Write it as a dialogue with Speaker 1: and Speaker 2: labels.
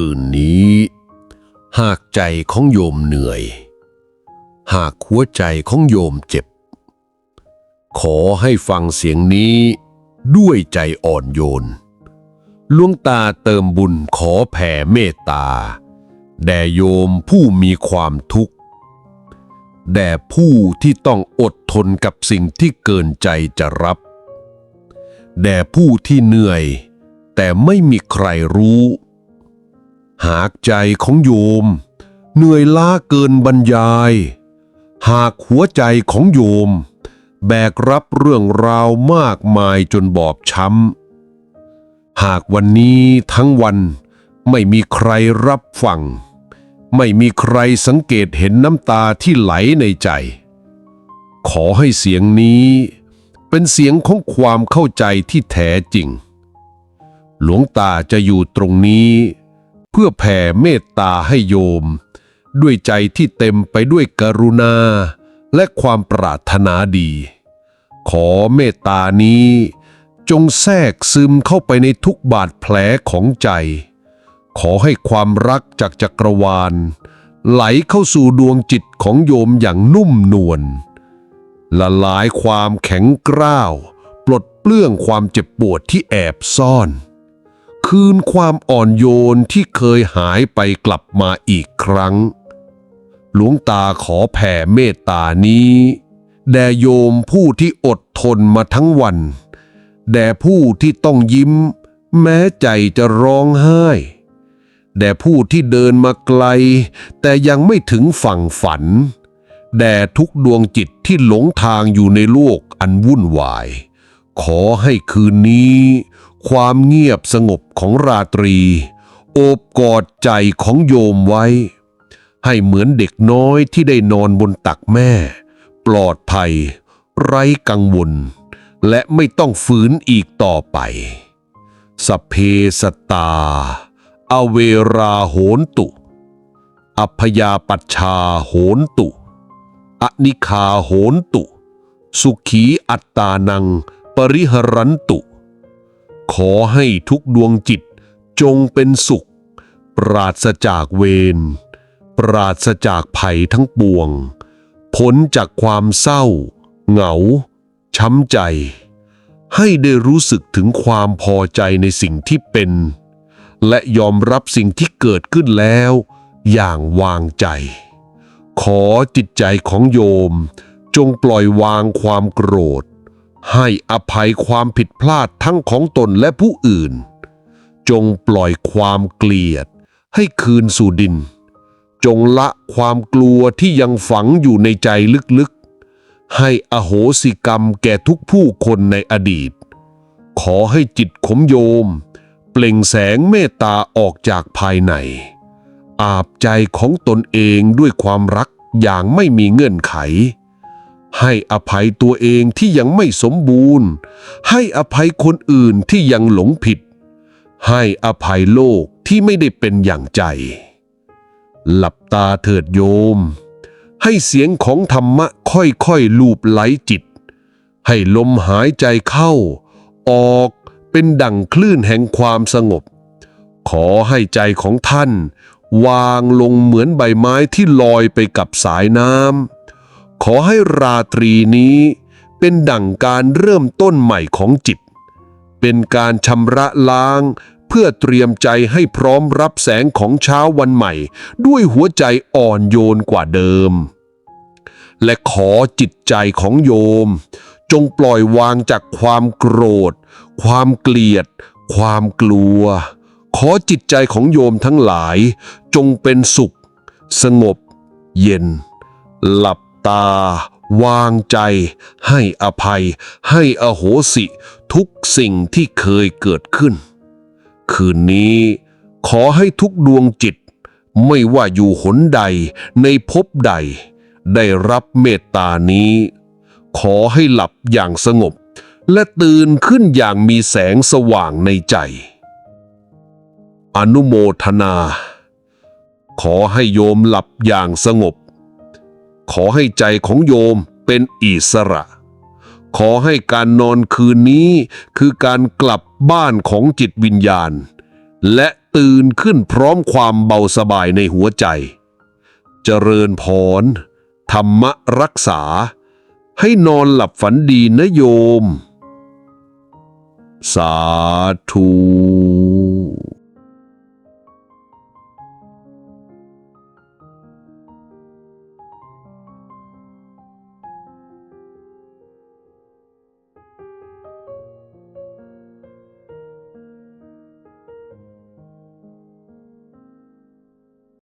Speaker 1: คืนนี้ หากใจของโยมเหนื่อย หากหัวใจของโยมเจ็บ ขอให้ฟังเสียงนี้ด้วยใจอ่อนโยนลวงตาเติมบุญขอแผ่เมตตา แด่โยมผู้มีความทุกข์ แด่ผู้ที่ต้องอดทนกับสิ่งที่เกินใจจะรับ แด่ผู้ที่เหนื่อย แต่ไม่มีใครรู้ หากใจของโยม เหนื่อยล้าเกินบรรยาย หากหัวใจของโยม แบกรับเรื่องราวมากมายจนบอบช้ำ หากวันนี้ทั้งวันไม่มีใครรับฟัง ไม่มีใครสังเกตเห็นน้ำตาที่ไหลในใจ ขอให้เสียงนี้เป็นเสียงของความเข้าใจที่แท้จริง หลวงตาจะอยู่ตรงนี้ พื่อแผ่เมตตาให้โยม ด้วยใจที่เต็มไปด้วยกรุณา และความปรารถนาดี ขอเมตตานี้ จงแทรกซึมเข้าไปในทุกบาดแผลของใจ ขอให้ความรักจากจักรวาล ไหลเข้าสู่ดวงจิตของโยมอย่างนุ่มนวลละลายความแข็งกร้าว ปลดเปลื้องความเจ็บปวดที่แอบซ่อน คืนความอ่อนโยนที่เคยหายไปกลับมาอีกครั้ง หลวงตาขอแผ่เมตตานี้ แด่โยมผู้ที่อดทนมาทั้งวัน แด่ผู้ที่ต้องยิ้ม แม้ใจจะร้องไห้แด่ผู้ที่เดินมาไกล แต่ยังไม่ถึงฝั่งฝัน แด่ทุกดวงจิตที่หลงทางอยู่ในโลกอันวุ่นวาย ขอให้คืนนี้ ความเงียบสงบของราตรี โอบกอดใจของโยมไว้ ให้เหมือนเด็กน้อยที่ได้นอนบนตักแม่ ปลอดภัย ไร้กังวล และไม่ต้องฝืนอีกต่อไปสพเพสตตา อเวราโหนตุ อัพยาปัชชาโหนตุอนิคาโหนตุ สุขีอัตตานัง ปริหรันตุ ขอให้ทุกดวงจิตจงเป็นสุข ปราศจากเวร ปราศจากภัยทั้งปวง พ้นจากความเศร้า เหงา ช้ำใจ ให้ได้รู้สึกถึงความพอใจในสิ่งที่เป็น และยอมรับสิ่งที่เกิดขึ้นแล้ว อย่างวางใจ ขอจิตใจของโยม จงปล่อยวางความโกรธ ให้อภัยความผิดพลาดทั้งของตนและผู้อื่น จงปล่อยความเกลียด ให้คืนสู่ดิน จงละความกลัวที่ยังฝังอยู่ในใจลึกๆ ให้อโหสิกรรมแก่ทุกผู้คนในอดีต ขอให้จิตขมโยม เปล่งแสงเมตตาออกจากภายใน อาบใจของตนเองด้วยความรักอย่างไม่มีเงื่อนไข ให้อภัยตัวเองที่ยังไม่สมบูรณ์ ให้อภัยคนอื่นที่ยังหลงผิด ให้อภัยโลกที่ไม่ได้เป็นอย่างใจ หลับตาเถิดโยม ให้เสียงของธรรมะค่อยๆลูบไหลจิต ให้ลมหายใจเข้า ออกเป็นดั่งคลื่นแห่งความสงบ ขอให้ใจของท่าน วางลงเหมือนใบไม้ที่ลอยไปกับสายน้ำ ขอให้ราตรีนี้เป็นดั่งการเริ่มต้นใหม่ของจิต เป็นการชำระล้าง เพื่อเตรียมใจให้พร้อมรับแสงของเช้าวันใหม่ ด้วยหัวใจอ่อนโยนกว่าเดิม และขอจิตใจของโยม จงปล่อยวางจากความโกรธ ความเกลียด ความกลัว ขอจิตใจของโยมทั้งหลาย จงเป็นสุข สงบ เย็น หลับ ตา วางใจ ให้อภัย ให้อโหสิ ทุกสิ่งที่เคยเกิดขึ้น คืนนี้ขอให้ทุกดวงจิต ไม่ว่าอยู่หนใดในภพใด ได้รับเมตตานี้ ขอให้หลับอย่างสงบ และตื่นขึ้นอย่างมีแสงสว่างในใจ อนุโมทนา ขอให้โยมหลับอย่างสงบ ขอให้ใจของโยมเป็นอิสระ ขอให้การนอนคืนนี้คือการกลับบ้านของจิตวิญญาณ และตื่นขึ้นพร้อมความเบาสบายในหัวใจ เจริญพร ธรรมรักษา ให้นอนหลับฝันดีนะโยม สาธุ